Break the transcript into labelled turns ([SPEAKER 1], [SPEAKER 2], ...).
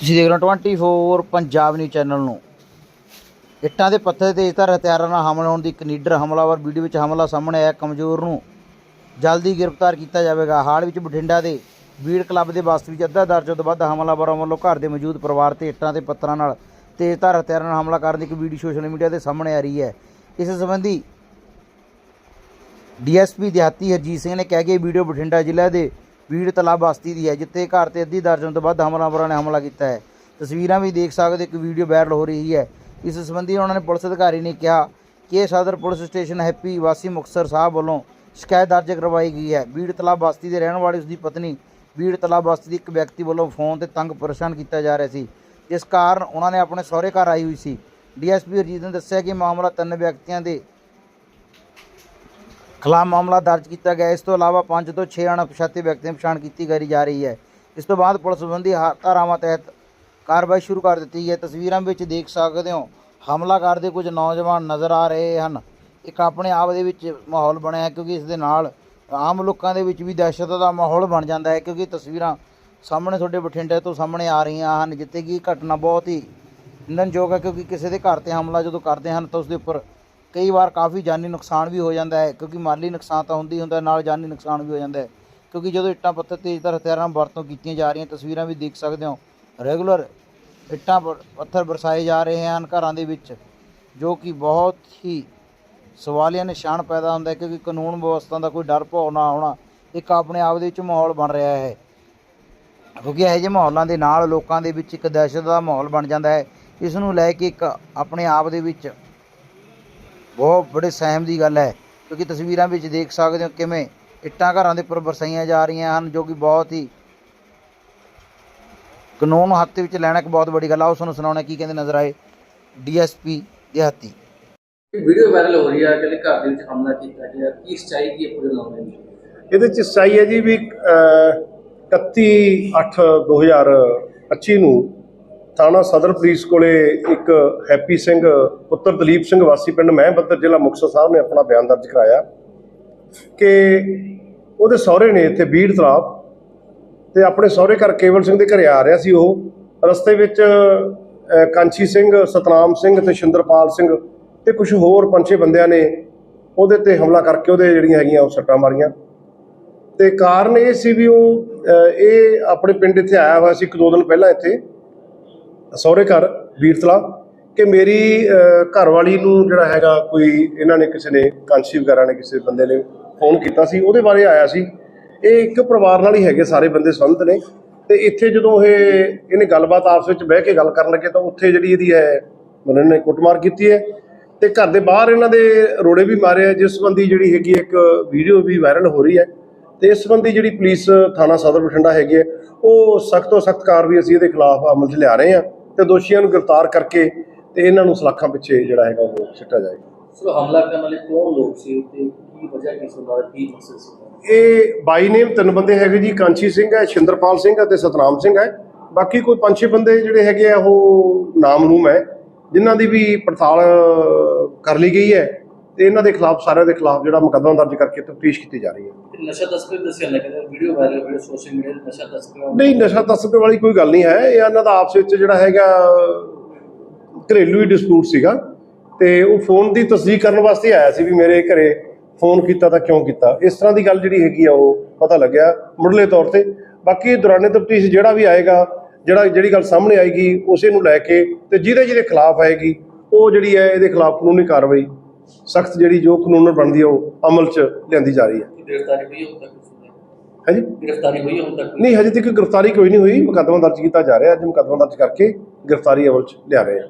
[SPEAKER 1] ਤੁਸੀਂ ਦੇਖ ਰਹੇ ਹੋ 24 ਪੰਜਾਬ ਨਿਊਜ਼ ਚੈਨਲ ਨੂੰ। ਇੱਟਾਂ ਦੇ ਪੱਥਰ ਤੇ ਤੇਜ਼ਧਾਰ ਹਥਿਆਰਾਂ ਨਾਲ ਹਮਲਾ ਹੋਣ ਦੀ ਇੱਕ ਨੀਡਰ, ਹਮਲਾਵਰ ਵੀਡੀਓ ਵਿੱਚ ਹਮਲਾ ਸਾਹਮਣੇ ਆਇਆ ਕਮਜ਼ੋਰ ਨੂੰ। ਜਲਦੀ ਗ੍ਰਿਫਤਾਰ ਕੀਤਾ ਜਾਵੇਗਾ। ਹਾਲ ਵਿੱਚ ਬਠਿੰਡਾ ਦੇ ਬੀੜ ਕਲੱਬ ਦੇ ਬਸਤੀ ਵਿੱਚ ਅੱਧਾ ਦਰਜਨ ਤੋਂ ਵੱਧ ਹਮਲਾਵਰਾਂ ਵੱਲੋਂ ਘਰ ਦੇ ਮੌਜੂਦ ਪਰਿਵਾਰ ਤੇ ਇੱਟਾਂ ਤੇ ਪੱਥਰਾਂ ਨਾਲ ਤੇਜ਼ਧਾਰ ਹਥਿਆਰਾਂ ਨਾਲ ਹਮਲਾ ਕਰਨ ਦੀ ਇੱਕ ਵੀਡੀਓ ਸੋਸ਼ਲ ਮੀਡੀਆ ਤੇ ਸਾਹਮਣੇ ਆ ਰਹੀ ਹੈ। ਇਸ ਸੰਬੰਧੀ ਡੀਐਸਪੀ ਦਿਹਾਤੀ ਹਰਜੀਤ ਸਿੰਘ ਨੇ ਕਿਹਾ ਕਿ ਵੀਡੀਓ ਬਠਿੰਡਾ ਜ਼ਿਲ੍ਹੇ ਦੇ ਬੀੜ ਤਲਾਬ ਬਸਤੀ ਦੀ ਹੈ, ਜਿੱਥੇ ਘਰ ਤੇ ਅੱਧੀ ਦਰਜਨ ਤੋਂ ਵੱਧ ਹਮਲਾਵਰਾਂ ਨੇ ਹਮਲਾ ਕੀਤਾ ਹੈ। ਤਸਵੀਰਾਂ ਵੀ ਦੇਖ ਸਕਦੇ ਹੋ ਕਿ ਵੀਡੀਓ ਵਾਇਰਲ ਹੋ ਰਹੀ ਹੈ। ਇਸ ਸੰਬੰਧੀ ਉਹਨਾਂ ਨੇ ਪੁਲਿਸ ਅਧਿਕਾਰੀ ਨੇ ਕਿਹਾ ਕਿ ਸਦਰ ਪੁਲਿਸ ਸਟੇਸ਼ਨ ਹੈਪੀ ਵਾਸੀ ਮੁਕਤਸਰ ਸਾਹਿਬ ਵੱਲੋਂ ਸ਼ਿਕਾਇਤ ਦਰਜ ਕਰਵਾਈ ਗਈ ਹੈ। ਬੀੜ ਤਲਾਬ ਬਸਤੀ ਦੇ ਰਹਿਣ ਵਾਲੀ ਉਸ ਦੀ ਪਤਨੀ ਬੀੜ ਤਲਾਬ ਬਸਤੀ ਦੇ ਇੱਕ ਵਿਅਕਤੀ ਵੱਲੋਂ ਫੋਨ ਤੇ ਤੰਗ ਪਰੇਸ਼ਾਨ ਕੀਤਾ ਜਾ ਰਿਹਾ ਸੀ। ਜਿਸ ਕਾਰਨ ਉਹਨਾਂ ਨੇ ਆਪਣੇ ਸਹੁਰੇ ਘਰ ਆਈ ਹੋਈ ਸੀ। ਡੀਐਸਪੀ ਅਰਜੀਤ ਨੇ ਦੱਸਿਆ ਕਿ ਮਾਮਲਾ ਤਿੰਨ ਵਿਅਕਤੀਆਂ ਦੇ ਖਿਲਾਫ ਮਾਮਲਾ ਦਰਜ ਕੀਤਾ ਗਿਆ। ਇਸ ਤੋਂ ਇਲਾਵਾ 5 ਤੋਂ 6 ਅਣਪਛਾਤੇ ਵਿਅਕਤੀਆਂ ਦੀ ਪਛਾਣ ਕੀਤੀ ਗਈ ਜਾ ਰਹੀ ਹੈ। ਇਸ ਤੋਂ ਬਾਅਦ ਪੁਲਿਸ ਸੰਬੰਧੀ ਹਾ- ਧਾਰਾਵਾਂ ਤਹਿਤ ਕਾਰਵਾਈ ਸ਼ੁਰੂ ਕਰ ਦਿੱਤੀ ਹੈ। ਤਸਵੀਰਾਂ ਵਿੱਚ ਦੇਖ ਸਕਦੇ ਹੋ, ਹਮਲਾ ਕਰਦੇ ਕੁਝ ਨੌਜਵਾਨ ਨਜ਼ਰ ਆ ਰਹੇ ਹਨ। ਇੱਕ ਆਪਣੇ ਆਪ ਦੇ ਵਿੱਚ ਮਾਹੌਲ ਬਣਿਆ ਹੈ ਕਿਉਂਕਿ ਇਸ ਦੇ ਨਾਲ ਆਮ ਲੋਕਾਂ ਦੇ ਵਿੱਚ ਵੀ ਦਹਿਸ਼ਤ ਦਾ ਮਾਹੌਲ ਬਣ ਜਾਂਦਾ ਹੈ ਕਿਉਂਕਿ ਤਸਵੀਰਾਂ ਸਾਹਮਣੇ ਤੁਹਾਡੇ ਬਠਿੰਡੇ ਤੋਂ ਸਾਹਮਣੇ ਆ ਰਹੀਆਂ ਹਨ, ਜਿੱਥੇ ਕਿ ਘਟਨਾ ਬਹੁਤ ਹੀ ਨਿੰਦਨਯੋਗ ਹੈ ਕਿਉਂਕਿ ਕਿਸੇ ਦੇ ਘਰ ਤੇ ਹਮਲਾ ਜਦੋਂ ਕਰਦੇ ਹਨ ਤਾਂ ਉਸ ਦੇ ਉੱਪਰ ਕਈ ਵਾਰ ਕਾਫੀ ਜਾਨੀ ਨੁਕਸਾਨ ਵੀ ਹੋ ਜਾਂਦਾ ਹੈ, ਕਿਉਂਕਿ ਮਾਲੀ ਨੁਕਸਾਨ ਤਾਂ ਹੁੰਦੀ ਹੁੰਦਾ, ਨਾਲ ਜਾਨੀ ਨੁਕਸਾਨ ਵੀ ਹੋ ਜਾਂਦਾ ਹੈ। ਕਿਉਂਕਿ ਜਦੋਂ ਇੱਟਾਂ ਪੱਥਰ ਤੇਜ਼ਧਾਰ ਹਥਿਆਰਾਂ ਨਾਲ ਵਰਤੋਂ ਕੀਤੀਆਂ ਜਾ ਰਹੀਆਂ, ਤਸਵੀਰਾਂ ਵੀ ਦੇਖ ਸਕਦੇ ਹੋ। ਰੈਗੂਲਰ ਇੱਟਾਂ ਪੱਥਰ ਵਰਸਾਏ ਜਾ ਰਹੇ ਹਨ ਘਰਾਂ ਦੇ ਵਿੱਚ, ਜੋ ਕਿ ਬਹੁਤ ਹੀ ਸਵਾਲੀਆ ਨਿਸ਼ਾਨ ਪੈਦਾ ਹੁੰਦਾ ਹੈ, ਕਿਉਂਕਿ ਕਾਨੂੰਨ ਵਿਵਸਥਾ ਦਾ ਕੋਈ ਡਰ ਭੌ ਨਾ ਹੋਣਾ, ਇੱਕ ਆਪਣੇ ਆਪ ਦੇ ਵਿੱਚ ਮਾਹੌਲ ਬਣ ਰਿਹਾ ਹੈ। ਕਿਉਂਕਿ ਇਹੋ ਜਿਹੇ ਮਾਹੌਲਾਂ ਦੇ ਨਾਲ ਲੋਕਾਂ ਦੇ ਵਿੱਚ ਇੱਕ ਦਹਿਸ਼ਤ ਦਾ ਮਾਹੌਲ ਬਣ ਜਾਂਦਾ ਹੈ। ਇਸ ਨੂੰ ਲੈ ਕੇ ਇੱਕ ਆਪਣੇ ਆਪ ਦੇ ਵਿੱਚ ਬਹੁਤ ਬੜੇ ਸਹਿਮ ਦੀ ਗੱਲ ਹੈ ਕਿਉਂਕਿ ਤਸਵੀਰਾਂ ਵਿੱਚ ਦੇਖ ਸਕਦੇ ਹੋ ਕਿਵੇਂ ਇੱਟਾਂ ਘਰਾਂ ਦੇ ਉੱਪਰ ਬਰਸਾਈਆਂ ਜਾ ਰਹੀਆਂ ਹਨ ਜੋ ਕਿ ਬਹੁਤ ਹੀ ਕਾਨੂੰਨ ਹੱਥ ਵਿੱਚ ਲੈਣਾ ਇੱਕ ਬਹੁਤ ਵੱਡੀ ਗੱਲ ਆ। ਉਸ ਨੂੰ ਸੁਣਾਉਣਾ ਕੀ ਕਹਿੰਦੇ ਨਜ਼ਰ ਆਏ ਡੀਐਸਪੀ ਦਿਹਾਤੀ।
[SPEAKER 2] ਵੀਡੀਓ ਵਾਇਰਲ ਹੋ ਰਹੀ ਹੈ ਕਿ ਘਰ ਦੇ ਵਿੱਚ ਹਮਲਾ ਕੀਤਾ ਗਿਆ। ਕੀ ਸਚਾਈ ਕੀ ਹੈ ਪੂਰੇ ਮਾਮਲੇ ਦੀ
[SPEAKER 3] ਇਹਦੇ ਚ ਸਹੀ ਹੈ ਜੀ ਵੀ ਅਹ, 31/8/2025 ਨੂੰ ਥਾਣਾ ਸਦਰ ਪੁਲਿਸ ਕੋਲੇ ਇੱਕ ਹੈਪੀ ਸਿੰਘ ਪੁੱਤਰ ਦਲੀਪ ਸਿੰਘ ਵਾਸੀ ਪਿੰਡ ਮਹਿਬੱਦਰ ਜ਼ਿਲ੍ਹਾ ਮੁਕਤਸਰ ਸਾਹਿਬ ਨੇ ਆਪਣਾ ਬਿਆਨ ਦਰਜ ਕਰਾਇਆ ਕਿ ਉਹਦੇ ਸਹੁਰੇ ਨੇ ਇੱਥੇ ਬੀੜ ਤਲਾਬ ਤੇ ਆਪਣੇ ਸਹੁਰੇ ਘਰ ਕੇਵਲ ਸਿੰਘ ਦੇ ਘਰੇ ਆ ਰਿਹਾ ਸੀ ਉਹ। ਰਸਤੇ ਵਿੱਚ ਅਹ, ਕਾਂਚੀ ਸਿੰਘ ਸਤਨਾਮ ਸਿੰਘ ਤੇ ਸ਼ਿੰਦਰਪਾਲ ਸਿੰਘ ਤੇ ਕੁਝ ਹੋਰ ਪੰਛੇ ਬੰਦਿਆਂ ਨੇ ਉਹਦੇ ਤੇ ਹਮਲਾ ਕਰਕੇ ਉਹਦੇ ਜਿਹੜੀਆਂ ਹੈਗੀਆਂ ਉਹ ਸੱਟਾਂ ਮਾਰੀਆਂ। ਤੇ ਕਾਰਨ ਇਹ ਸੀ ਵੀ ਉਹ ਇਹ ਆਪਣੇ ਪਿੰਡ ਇੱਥੇ ਆਇਆ ਹੋਇਆ ਸੀ ਇੱਕ ਦੋ ਦਿਨ ਪਹਿਲਾਂ ਇੱਥੇ। ਸਹੁਰੇ ਘਰ ਵੀਰਤਲਾ ਕਿ ਮੇਰੀ ਅਹ, ਘਰਵਾਲੀ ਨੂੰ ਜਿਹੜਾ ਹੈਗਾ ਕੋਈ ਇਹਨਾਂ ਨੇ ਕਿਸੇ ਨੇ ਕਾਂਸ਼ੀ ਵਗੈਰਾ ਨੇ ਕਿਸੇ ਬੰਦੇ ਨੇ ਫੋਨ ਕੀਤਾ ਸੀ ਉਹਦੇ ਬਾਰੇ ਆਇਆ ਸੀ। ਇਹ ਇੱਕ ਪਰਿਵਾਰ ਨਾਲ ਹੀ ਹੈਗੇ ਸਾਰੇ ਬੰਦੇ ਸੰਬੰਧ ਨੇ। ਤੇ ਇੱਥੇ ਜਦੋਂ ਇਹ ਇਹਨੇ ਗੱਲਬਾਤ ਆਪਸ ਵਿੱਚ ਬਹਿ ਕੇ ਗੱਲ ਕਰਨ ਲੱਗੇ ਤਾਂ ਉੱਥੇ ਜਿਹੜੀ ਇਹਦੀ ਹੈ ਉਹਨਾਂ ਨੇ ਕੁੱਟਮਾਰ ਕੀਤੀ ਹੈ। ਤੇ ਘਰ ਦੇ ਬਾਹਰ ਇਹਨਾਂ ਦੇ ਰੋੜੇ ਵੀ ਮਾਰੇ ਆ ਜਿਸ ਸੰਬੰਧੀ ਜਿਹੜੀ ਹੈਗੀ ਇੱਕ ਵੀਡੀਓ ਵੀ ਵਾਇਰਲ ਹੋ ਰਹੀ ਹੈ। ਤੇ ਇਸ ਸੰਬੰਧੀ ਜਿਹੜੀ ਪੁਲਿਸ ਥਾਣਾ ਸਦਰ ਬਠਿੰਡਾ ਹੈਗੀ ਹੈ ਉਹ ਸਖਤ ਤੋਂ ਸਖਤ ਕਾਰਵਾਈ ਅਸੀਂ ਇਹਦੇ ਖਿਲਾਫ ਅਮਲ 'ਚ ਲਿਆ ਰਹੇ ਹਾਂ। ਤੇ ਦੋਸ਼ੀਆਂ ਨੂੰ ਗ੍ਰਿਫਤਾਰ ਕਰਕੇ ਤੇ ਇਹਨਾਂ ਨੂੰ ਸਲਾਖਾਂ ਪਿੱਛੇ ਜਿਹੜਾ ਹੈਗਾ ਉਹ ਸਿੱਟਿਆ ਜਾਏਗਾ।
[SPEAKER 2] ਸੋ ਹਮਲਾ ਕਰਨ ਵਾਲੇ ਕੌਣ ਲੋਕ ਸੀ ਤੇ ਕੀ ਵਜ੍ਹਾ ਕੀ ਸੀ ਉਹਨਾਂ ਦਾ ਕੀ ਮਕਸਦ ਸੀ?
[SPEAKER 3] ਇਹ ਬਾਈ ਨੇਮ ਤਿੰਨ ਬੰਦੇ ਹੈਗੇ ਜੀ ਕਾਂਚੀ ਸਿੰਘ ਹੈ ਸ਼ਿੰਦਰਪਾਲ ਸਿੰਘ ਹੈ ਤੇ ਸਤਨਾਮ ਸਿੰਘ ਹੈ। ਬਾਕੀ ਕੋਈ ਪੰਜ ਛੇ ਬੰਦੇ ਜਿਹੜੇ ਹੈਗੇ ਆ ਉਹ ਨਾਮਲੂਮ ਹੈ ਜਿਨ੍ਹਾਂ ਦੀ ਵੀ ਪੜਤਾਲ ਕਰ ਲਈ ਗਈ ਹੈ। ਤੇ ਇਹਨਾਂ ਦੇ ਖਿਲਾਫ ਸਾਰਿਆਂ ਦੇ ਖਿਲਾਫ ਜਿਹੜਾ ਮੁਕੱਦਮਾ ਦਰਜ ਕਰਕੇ ਤਫਤੀਸ਼ ਕੀਤੀ ਜਾ ਰਹੀ ਹੈ।
[SPEAKER 2] ਤੇ ਨਸ਼ਾ ਤਸਕਰ ਦੱਸਿਆ ਲੱਗਦਾ ਵੀਡੀਓ ਵਾਇਰਲ ਹੋਈ ਸੋਸ਼ਲ ਮੀਡੀਆ ਤੇ ਨਸ਼ਾ ਤਸਕਰ
[SPEAKER 3] ਨਹੀਂ ਨਸ਼ਾ ਤਸਕਰ ਵਾਲੀ ਕੋਈ ਗੱਲ ਨਹੀਂ ਹੈ ਇਹ ਇਹਨਾਂ ਦਾ ਆਪਸ ਵਿੱਚ ਜਿਹੜਾ ਹੈਗਾ ਘਰੇਲੂ ਹੀ ਡਿਸਪਿਊਟ ਸੀਗਾ ਤੇ ਉਹ ਫੋਨ ਦੀ ਤਸਦੀਕ ਕਰਨ ਵਾਸਤੇ ਆਇਆ ਸੀ ਵੀ ਮੇਰੇ ਘਰੇ ਫੋਨ ਕੀਤਾ ਤਾਂ ਕਿਉਂ ਕੀਤਾ। ਇਸ ਤਰ੍ਹਾਂ ਦੀ ਗੱਲ ਜਿਹੜੀ ਹੈਗੀ ਆ ਉਹ ਪਤਾ ਲੱਗਿਆ ਮੁੱਢਲੇ ਤੌਰ ਤੇ। ਬਾਕੀ ਦੌਰਾਨੇ ਤਫਤੀਸ਼ ਜਿਹੜਾ ਵੀ ਆਏਗਾ ਜਿਹੜਾ ਜਿਹੜੀ ਗੱਲ ਸਾਹਮਣੇ ਆਏਗੀ ਉਸੇ ਨੂੰ ਲੈ ਕੇ ਤੇ ਜਿਹਦੇ ਜਿਹਦੇ ਖਿਲਾਫ ਆਏਗੀ ਉਹ ਜਿਹੜੀ ਹੈ ਇਹਦੇ ਖਿਲਾਫ ਕਾਨੂੰਨੀ ਕਾਰਵਾਈ ਸਖਤ ਜਿਹੜੀ ਜੋ ਕਾਨੂੰਨ ਬਣਦੀ ਹੈ ਉਹ ਅਮਲ 'ਚ ਲਿਆਂਦੀ ਜਾ ਰਹੀ ਹੈ
[SPEAKER 2] ਗ੍ਰਿਫਤਾਰੀ ਹੋਈ ਹੁਣ ਤੱਕ ਗ੍ਰਿਫਤਾਰੀ ਹੋਈ ਹੁਣ ਤੱਕ?
[SPEAKER 3] ਨਹੀਂ ਹਜੇ ਤੱਕ ਗ੍ਰਿਫਤਾਰੀ ਕੋਈ ਨਹੀਂ ਹੋਈ। ਮੁਕੱਦਮਾ ਦਰਜ ਕੀਤਾ ਜਾ ਰਿਹਾ। ਅੱਜ ਮੁਕੱਦਮਾ ਦਰਜ ਕਰਕੇ ਗ੍ਰਿਫਤਾਰੀ ਅਮਲ 'ਚ ਲਿਆ ਰਹੇ ਹਾਂ